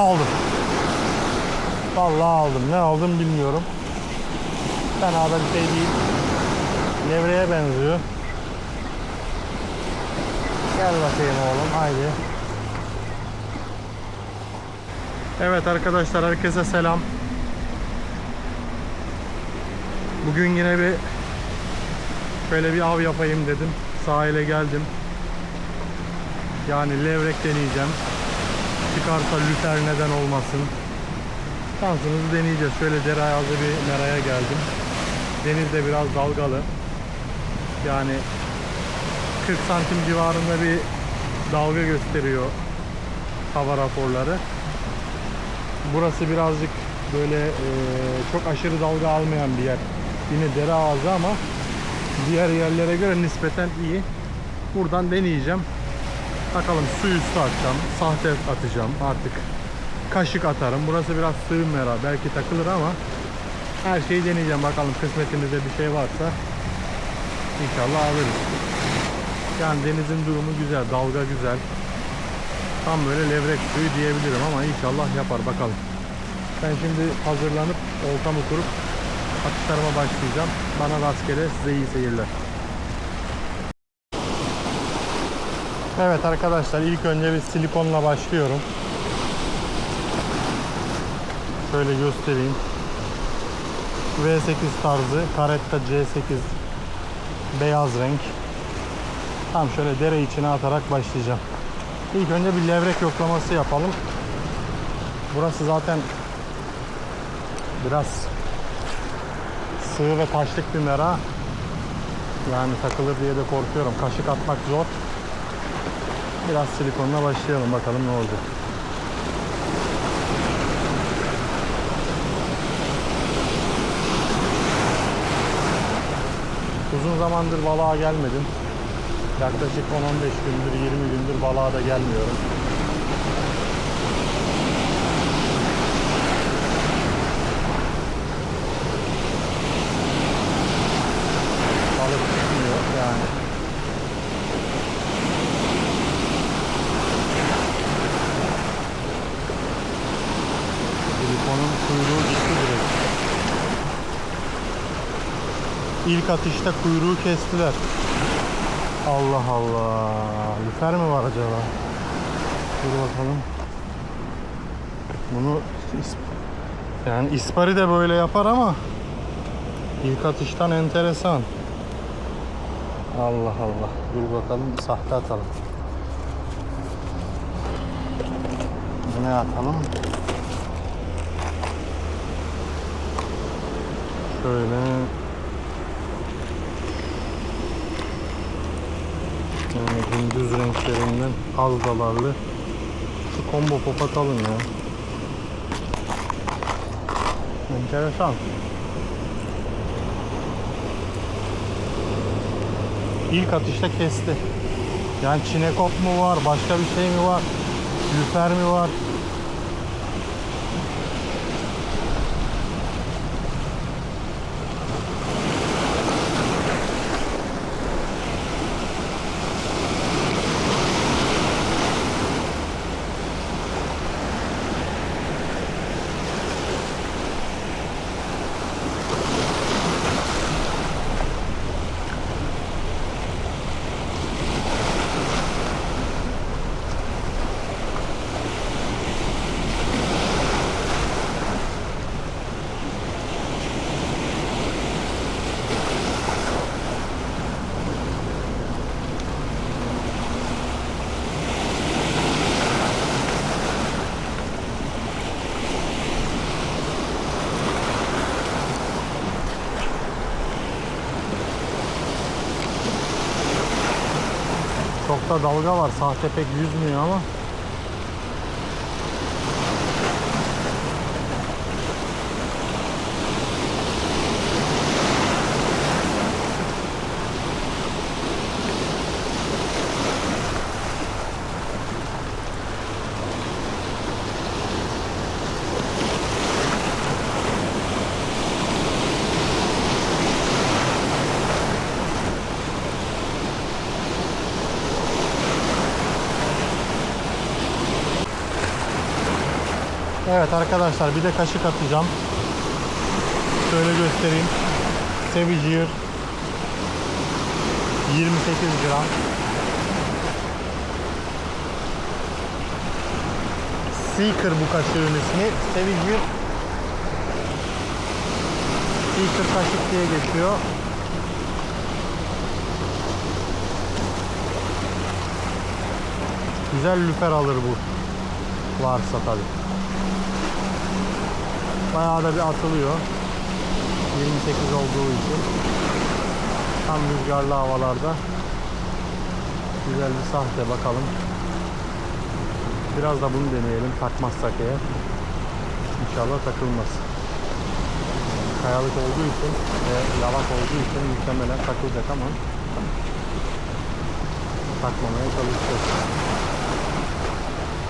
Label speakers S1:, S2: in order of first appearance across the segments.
S1: Aldım. Vallahi aldım. Ne aldım bilmiyorum. Fena da bir şey değil. Levreye benziyor. Gel bakayım oğlum haydi. Evet arkadaşlar herkese selam. Bugün yine bir böyle bir av yapayım dedim. Sahile geldim. Yani levrek deneyeceğim. Çıkarsa lüfer neden olmasın. Şansımızı deneyeceğiz. Şöyle dere ayazı bir meraya geldim. Deniz de biraz dalgalı. Yani 40 santim civarında bir dalga gösteriyor hava raporları. Burası birazcık böyle e, çok aşırı dalga almayan bir yer. Yine dere ağzı ama diğer yerlere göre nispeten iyi. Buradan deneyeceğim. Bakalım su üstü atacağım, sahte atacağım artık. Kaşık atarım. Burası biraz sığ mera. Belki takılır ama her şeyi deneyeceğim. Bakalım kısmetimizde bir şey varsa inşallah alırız. Yani denizin durumu güzel, dalga güzel. Tam böyle levrek suyu diyebilirim ama inşallah yapar bakalım. Ben şimdi hazırlanıp oltamı kurup atışlarıma başlayacağım. Bana rastgele size iyi seyirler. Evet arkadaşlar ilk önce bir silikonla başlıyorum. Şöyle göstereyim. V8 tarzı Caretta C8 beyaz renk. Tam şöyle dere içine atarak başlayacağım. İlk önce bir levrek yoklaması yapalım. Burası zaten biraz sığ ve taşlık bir mera. Yani takılır diye de korkuyorum. Kaşık atmak zor. Biraz silikonla başlayalım bakalım ne olacak. Uzun zamandır balığa gelmedim. Yaklaşık 10-15 gündür, 20 gündür balığa da gelmiyorum. Balık çıkmıyor yani. Telefonun kuyruğu gitti direkt. İlk atışta kuyruğu kestiler. Allah Allah. Lüfer mi var acaba? Dur bakalım. Bunu yani ispari de böyle yapar ama ilk atıştan enteresan. Allah Allah. Dur bakalım sahte atalım. Ne atalım? Şöyle yani gündüz renklerinden az dalarlı şu combo pop atalım ya. Enteresan. İlk atışta kesti. Yani çinekop mu var, başka bir şey mi var, lüfer mi var? Da dalga var. Sahte pek yüzmüyor ama. Evet arkadaşlar bir de kaşık atacağım. Şöyle göstereyim. Seviciyir 28 gram. Seeker bu kaşığın ismi. Seviciyir Seeker kaşık diye geçiyor. Güzel lüfer alır bu. Varsa tabi. Bayağı da bir atılıyor. 28 olduğu için. Tam rüzgarlı havalarda. Güzel bir sahte bakalım. Biraz da bunu deneyelim takmazsak eğer. İnşallah takılmaz. Kayalık olduğu için ve yavaş olduğu için muhtemelen takılacak ama takmamaya çalışacağız.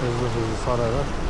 S1: Hızlı hızlı sararak.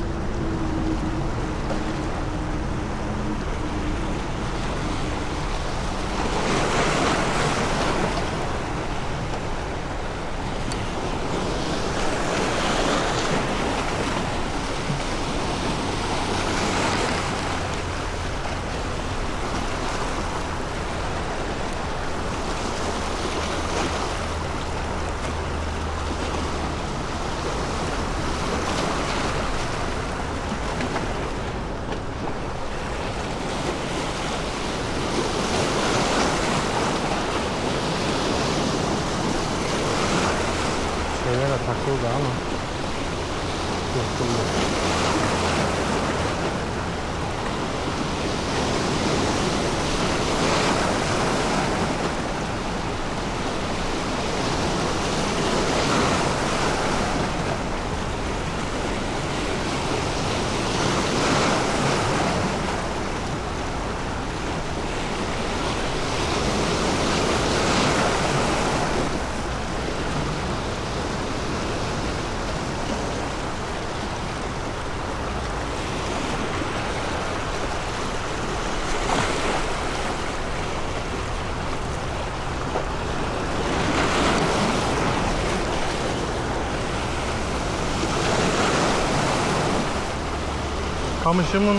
S1: Kamışımın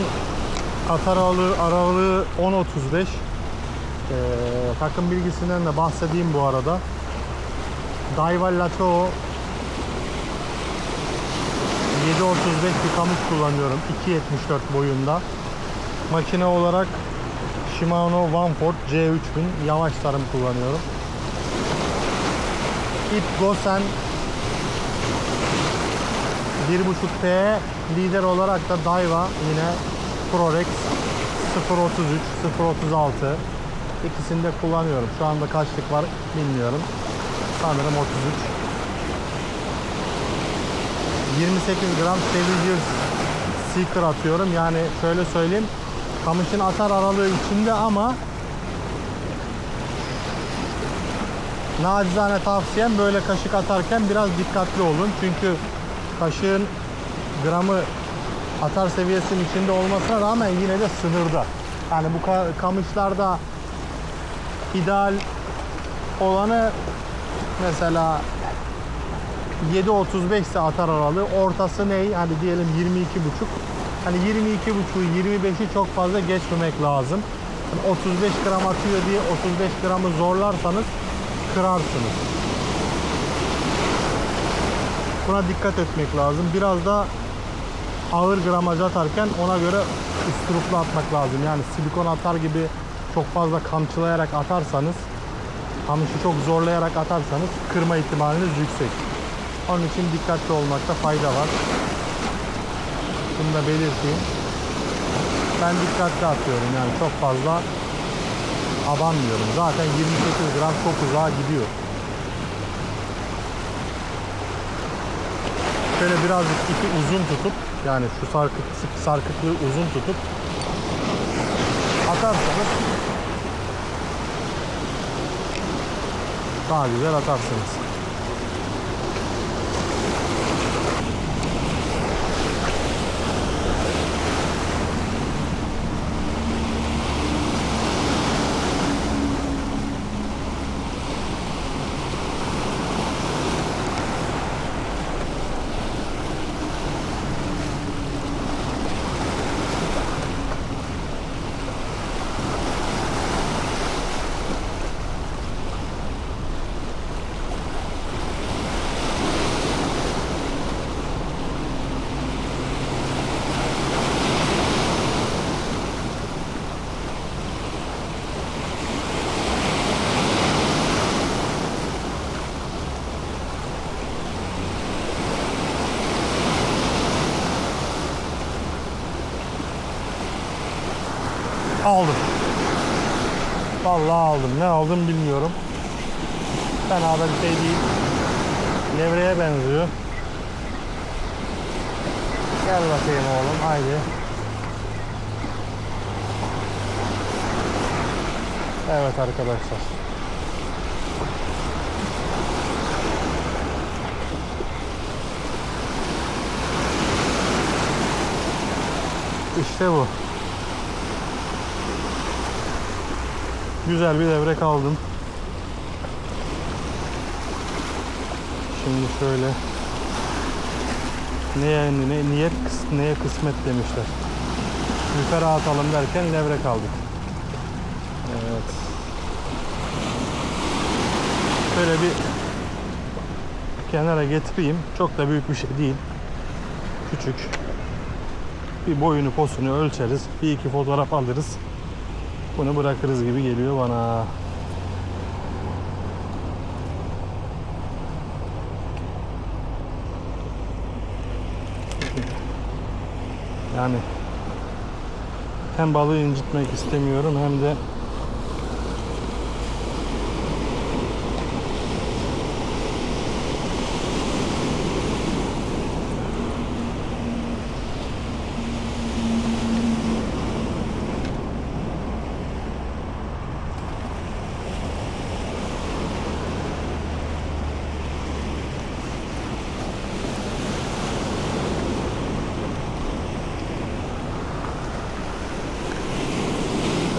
S1: atar aralığı, aralığı 10.35. Ee, takım bilgisinden de bahsedeyim bu arada. Daiwa Lato 7.35 bir kamış kullanıyorum. 2.74 boyunda. Makine olarak Shimano Vanford C3000 yavaş sarım kullanıyorum. İp Gosen 1.5T lider olarak da Daiwa yine Prorex 033, 036 ikisini de kullanıyorum. Şu anda kaçlık var bilmiyorum. Sanırım 33. 28 gram Sevillers Seeker atıyorum. Yani şöyle söyleyeyim. Kamışın atar aralığı içinde ama nacizane tavsiyem böyle kaşık atarken biraz dikkatli olun. Çünkü kaşığın gramı atar seviyesinin içinde olmasına rağmen yine de sınırda. Yani bu ka- kamışlarda ideal olanı mesela 7.35 ise atar aralığı. Ortası ne? Hani diyelim 22.5. Hani 22.5'u 25'i çok fazla geçmemek lazım. Hani 35 gram atıyor diye 35 gramı zorlarsanız kırarsınız. Buna dikkat etmek lazım. Biraz da ağır gramaj atarken ona göre üstüruplu atmak lazım. Yani silikon atar gibi çok fazla kamçılayarak atarsanız kamışı çok zorlayarak atarsanız kırma ihtimaliniz yüksek. Onun için dikkatli olmakta fayda var. Bunu da belirteyim. Ben dikkatli atıyorum yani çok fazla abanmıyorum. Zaten 28 gram çok uzağa gidiyor. Şöyle birazcık ipi uzun tutup yani şu sarkıt, sarkıklığı uzun tutup atarsanız daha güzel atarsınız. Aldım. Vallahi aldım. Ne aldım bilmiyorum. Fena da bir şey değil. Levreye benziyor. Gel bakayım oğlum haydi. Evet arkadaşlar. İşte bu. Güzel bir levrek aldım. Şimdi şöyle neye ne, niyet kıs- neye kısmet demişler. Yukarı atalım derken levrek aldık. Evet. Şöyle bir kenara getireyim. Çok da büyük bir şey değil. Küçük. Bir boyunu posunu ölçeriz. Bir iki fotoğraf alırız. Bunu bırakırız gibi geliyor bana. Yani hem balığı incitmek istemiyorum hem de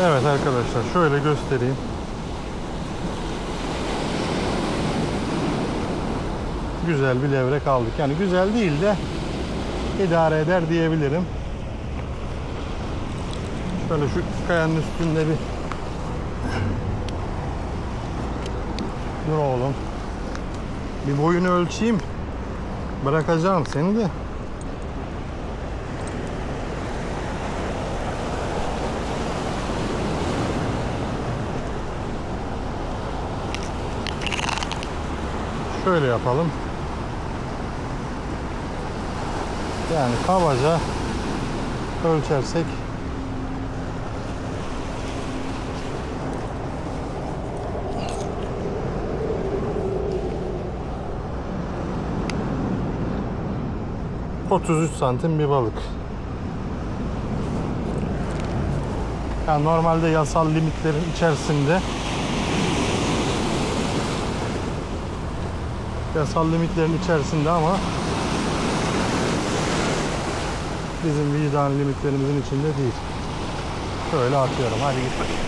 S1: Evet arkadaşlar şöyle göstereyim. Güzel bir levrek aldık. Yani güzel değil de idare eder diyebilirim. Şöyle şu kayanın üstünde bir Dur oğlum. Bir boyunu ölçeyim. Bırakacağım seni de. Şöyle yapalım. Yani kabaca ölçersek ...33 santim bir balık. Yani normalde yasal limitlerin içerisinde yasal limitlerin içerisinde ama bizim vicdan limitlerimizin içinde değil. Şöyle atıyorum. Hadi git bakayım.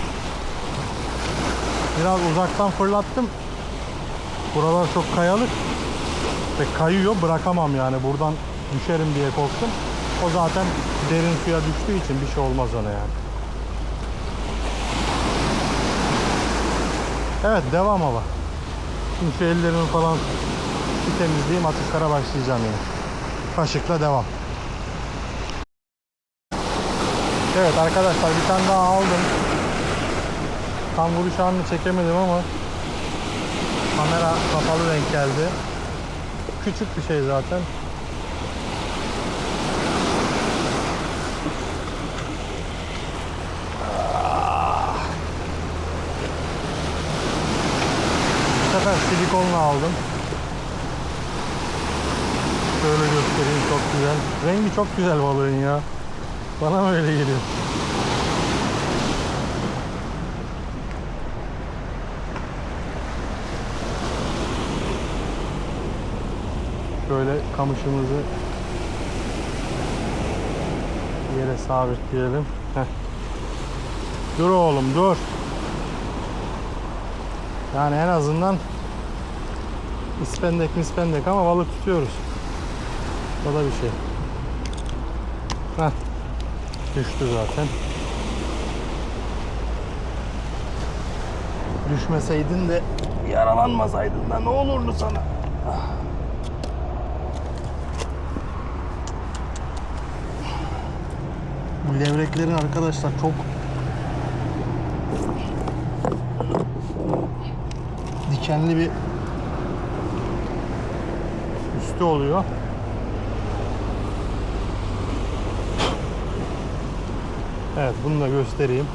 S1: Biraz uzaktan fırlattım. Buralar çok kayalık ve kayıyor. Bırakamam yani. Buradan düşerim diye korktum. O zaten derin suya düştüğü için bir şey olmaz ona yani. Evet devam ama. Şimdi şu ellerimi falan bir temizleyeyim atıklara başlayacağım yine. Kaşıkla devam. Evet arkadaşlar bir tane daha aldım. Tam vuruş anını çekemedim ama kamera kapalı denk geldi. Küçük bir şey zaten. Silikonla aldım. Şöyle göstereyim çok güzel. Rengi çok güzel balığın ya. Bana mı öyle geliyor? Şöyle kamışımızı yere sabitleyelim. Heh. Dur oğlum dur. Yani en azından ispendek mispendek ama balık tutuyoruz. O da bir şey. Heh. Düştü zaten. Düşmeseydin de yaralanmasaydın da ne olurdu sana? Bu levreklerin arkadaşlar çok dikenli bir üstü oluyor. Evet bunu da göstereyim.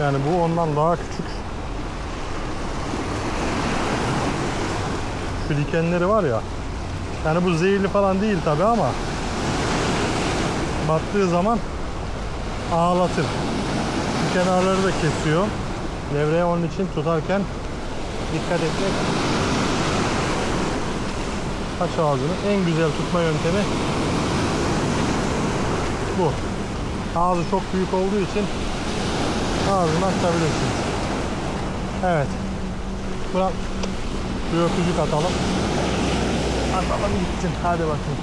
S1: Yani bu ondan daha küçük. Şu dikenleri var ya. Yani bu zehirli falan değil tabi ama battığı zaman ağlatır. Bu kenarları da kesiyor. Devreye onun için tutarken dikkat etmek Aç ağzını. En güzel tutma yöntemi bu. Ağzı çok büyük olduğu için ağzını açabilirsin. Evet. Buna bir öpücük atalım. Atalım gitsin. Hadi bakayım.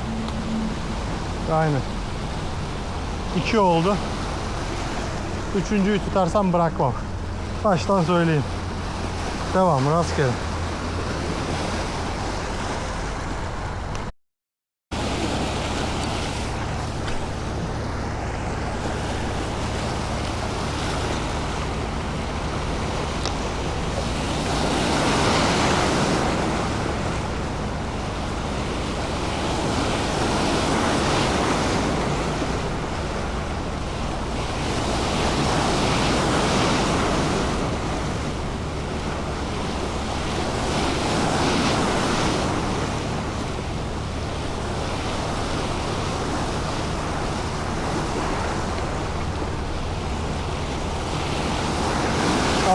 S1: Aynen. İki oldu. Üçüncüyü tutarsam bırakmam. Baştan söyleyeyim. Devam rastgele.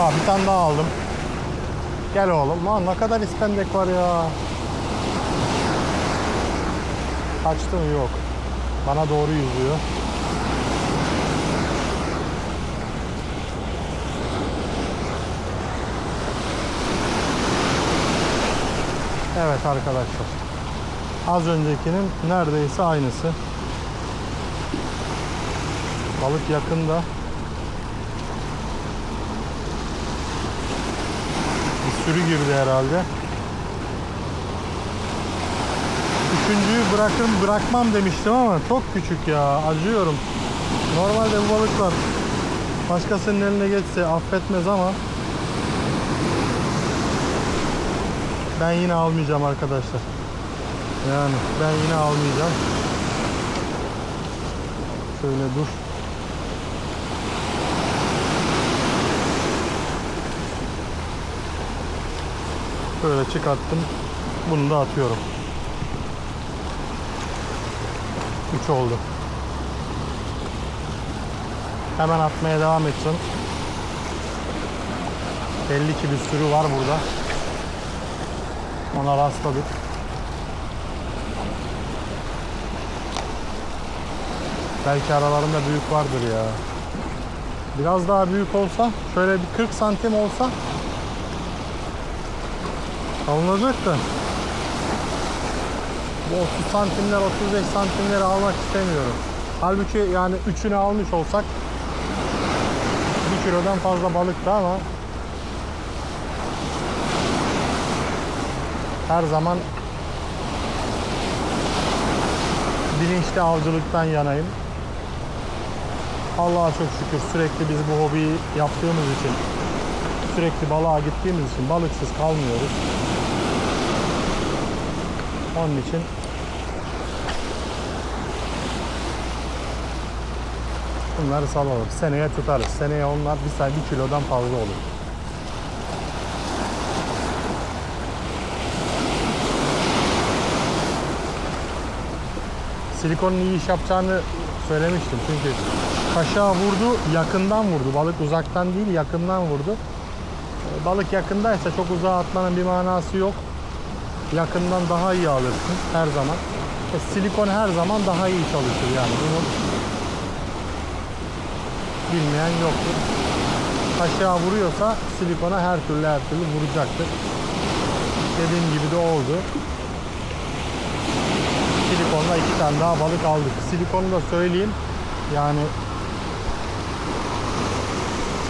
S1: Aa bir tane daha aldım. Gel oğlum. Lan ne kadar ispendek var ya. Kaçtı mı? Yok. Bana doğru yüzüyor. Evet arkadaşlar. Az öncekinin neredeyse aynısı. Balık yakında. Sürü girdi herhalde. Üçüncüyü bırakın bırakmam demiştim ama çok küçük ya. Acıyorum. Normalde bu balıklar başkasının eline geçse affetmez ama ben yine almayacağım arkadaşlar. Yani ben yine almayacağım. Şöyle dur. Böyle çıkarttım. Bunu da atıyorum. 3 oldu. Hemen atmaya devam etsin. Belli ki bir sürü var burada. Ona rastladık. Belki aralarında büyük vardır ya. Biraz daha büyük olsa, şöyle bir 40 santim olsa alınacak da. Bu 30 santimler, 35 santimleri almak istemiyorum. Halbuki yani üçünü almış olsak 1 kilodan fazla balıktı ama her zaman bilinçli avcılıktan yanayım. Allah'a çok şükür sürekli biz bu hobiyi yaptığımız için sürekli balığa gittiğimiz için balıksız kalmıyoruz. Onun için bunları salalım. Seneye tutarız. Seneye onlar bir say bir kilodan fazla olur. Silikonun iyi iş yapacağını söylemiştim çünkü kaşağı vurdu, yakından vurdu. Balık uzaktan değil, yakından vurdu. Balık yakındaysa çok uzağa atmanın bir manası yok. Yakından daha iyi alırsın her zaman. E, silikon her zaman daha iyi çalışır yani. Bunu bilmeyen yoktur. Aşağı vuruyorsa silikona her türlü her türlü vuracaktır. Dediğim gibi de oldu. Silikonla iki tane daha balık aldık. Silikonu da söyleyeyim. Yani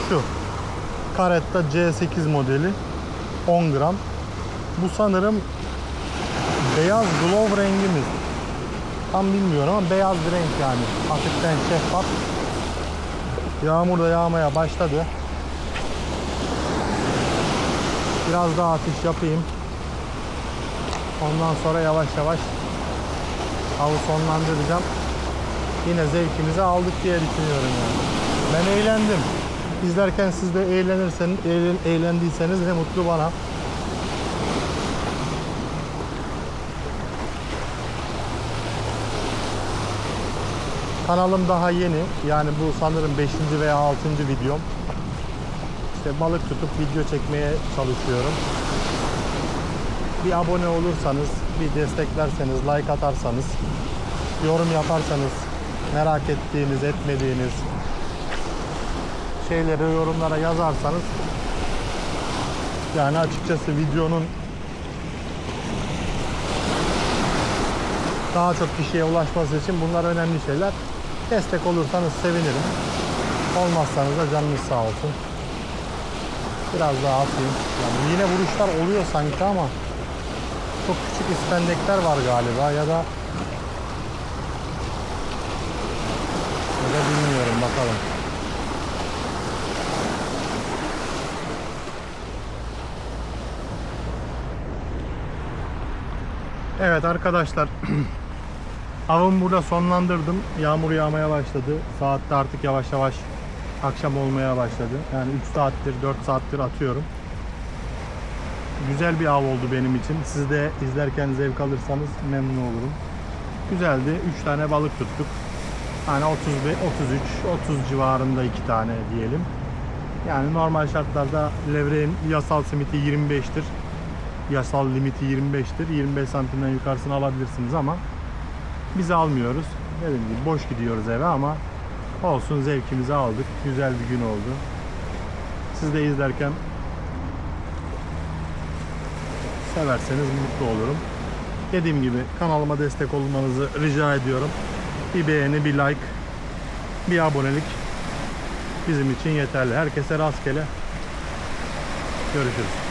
S1: şu Caretta C8 modeli 10 gram. Bu sanırım beyaz glove rengi mi? Tam bilmiyorum ama beyaz bir renk yani. Hafiften şeffaf. Yağmur da yağmaya başladı. Biraz daha atış yapayım. Ondan sonra yavaş yavaş avı sonlandıracağım. Yine zevkimizi aldık diye düşünüyorum yani. Ben eğlendim. İzlerken siz de eğlenirseniz, eğlen- eğlendiyseniz ne mutlu bana. Kanalım daha yeni. Yani bu sanırım 5. veya 6. videom. İşte balık tutup video çekmeye çalışıyorum. Bir abone olursanız, bir desteklerseniz, like atarsanız, yorum yaparsanız, merak ettiğiniz, etmediğiniz şeyleri yorumlara yazarsanız yani açıkçası videonun daha çok kişiye ulaşması için bunlar önemli şeyler. Destek olursanız sevinirim. Olmazsanız da canınız sağ olsun. Biraz daha atayım. Yani yine vuruşlar oluyor sanki ama çok küçük ispendekler var galiba ya da ya da bilmiyorum bakalım. Evet arkadaşlar avımı burada sonlandırdım. Yağmur yağmaya başladı. Saatte artık yavaş yavaş akşam olmaya başladı. Yani 3 saattir 4 saattir atıyorum. Güzel bir av oldu benim için. Siz de izlerken zevk alırsanız memnun olurum. Güzeldi. 3 tane balık tuttuk. Hani 35, 33, 30 civarında 2 tane diyelim. Yani normal şartlarda levreğin yasal simiti 25'tir. Yasal limiti 25'tir. 25 santimden yukarısını alabilirsiniz ama biz almıyoruz. Dediğim gibi boş gidiyoruz eve ama olsun zevkimizi aldık. Güzel bir gün oldu. Siz de izlerken severseniz mutlu olurum. Dediğim gibi kanalıma destek olmanızı rica ediyorum. Bir beğeni, bir like, bir abonelik bizim için yeterli. Herkese rastgele. Görüşürüz.